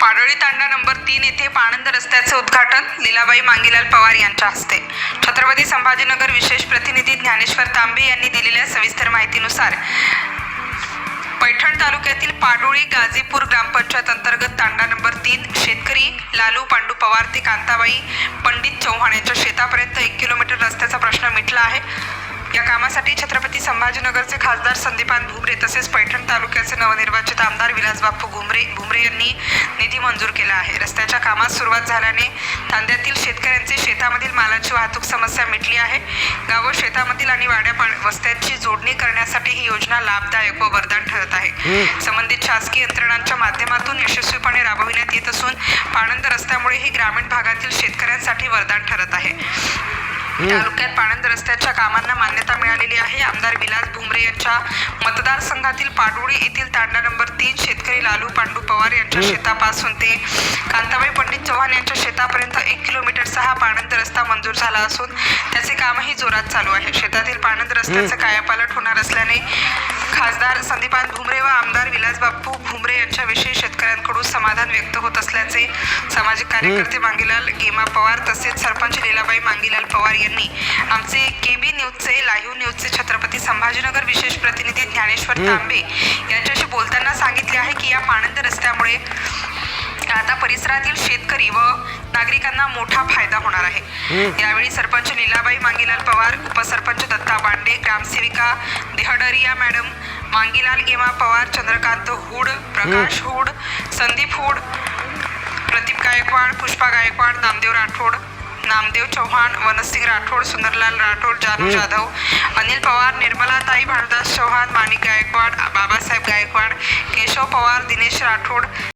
पाडोळी तांडा number तीन येथे पाणंद रस्त्याचे उद्घाटन लीलाबाई मांगीलाल पवार यांच्या हस्ते. छत्रपती संभाजीनगर विशेष प्रतिनिधी ज्ञानेश्वर तांबे यांनी दिलेल्या सविस्तर माहितीनुसार पैठण तालुक्यातील पाडोळी गाझीपूर ग्रामपंचायत अंतर्गत तांडा नंबर तीन शेतकरी लालू पांडू पवार ते कांताबाई पंडित चव्हाण यांच्या शेतापर्यंत एक किलोमीटर रस्त्याचा प्रश्न मिटला आहे. या कामासाठी छत्रपती संभाजीनगरचे खासदार संदीपान भुमरे तसेच पैठण तालुक्याचे नवनिर्वाचित आमदार विलास बाप्पू घुमरे भुमरे यांनी निधी मंजूर केला आहे. रस्त्याच्या कामास सुरुवात झाल्याने तांड्यातील शेतकऱ्यांची शेतामधील मालाची वाहतूक समस्या मिटली आहे. गावं शेतामधील आणि वाड्या वस्त्यांची जोडणी करण्यासाठी ही योजना लाभदायक व वरदान ठरत आहे. संबंधित शासकीय यंत्रणांच्या माध्यमातून यशस्वीपणे राबविण्यात येत असून पाणंद रस्त्यामुळे ही ग्रामीण भागातील शेतकऱ्यांसाठी वरदान ठरत आहे. तालुक्यात पाणंद रस्त्याच्या कामांना मान्यता मिळालेली आहे. आमदार विलास भुमरे यांच्या मतदारसंघातील पाडोळी येथील तांडा नंबर तीन शेतकरी लालू पांडू पवार यांच्या शेतापासून ते कांताबाई पंडित चव्हाण यांच्या शेतापर्यंत एक किलोमीटरचा हा पाणंद रस्ता मंजूर झाला असून त्याचे कामही जोरात चालू आहे. शेतातील पाणंद रस्त्याचं कायापालट होणार असल्याने खासदार संदीपान भुमरे व आमदार विलास बाप्पू भुमरे यांच्याविषयी शेतकऱ्यांकडून समाधान व्यक्त होत असल्याचे सामाजिक कार्यकर्ते मांगीलाल गेमा पवार तसेच सरपंच लीलाबाई मांगीलाल पवार यांनी आमचे केबी न्यूजचे लाईव्ह न्यूजचे छत्रपती संभाजीनगर विशेष प्रतिनिधी ज्ञानेश्वर तांबे यांच्याशी बोलताना सांगितले आहे की या पाणंद रस्त्यामुळे आता परिसरातील शेतकरी व नागरिकांना मोठा फायदा होणार आहे. यावेळी सरपंच लीलाबाई मांगीलाल पवार उपसरपंच दत्ता बांडे ग्रामसेविका देहडरिया मॅडम मांगीलाल गेमा पवार चंद्रकांत हुड प्रकाश हुड संदीप हुड प्रदीप गायकवाड पुष्पा गायकवाड नामदेव राठोड नामदेव चव्हाण वनसिंग राठोड सुंदरलाल राठोड जानू जाधव अनिल पवार निर्मलाताई भानुदास चव्हाण माणिक गायकवाड बाबासाहेब गायकवाड केशव पवार दिनेश राठोड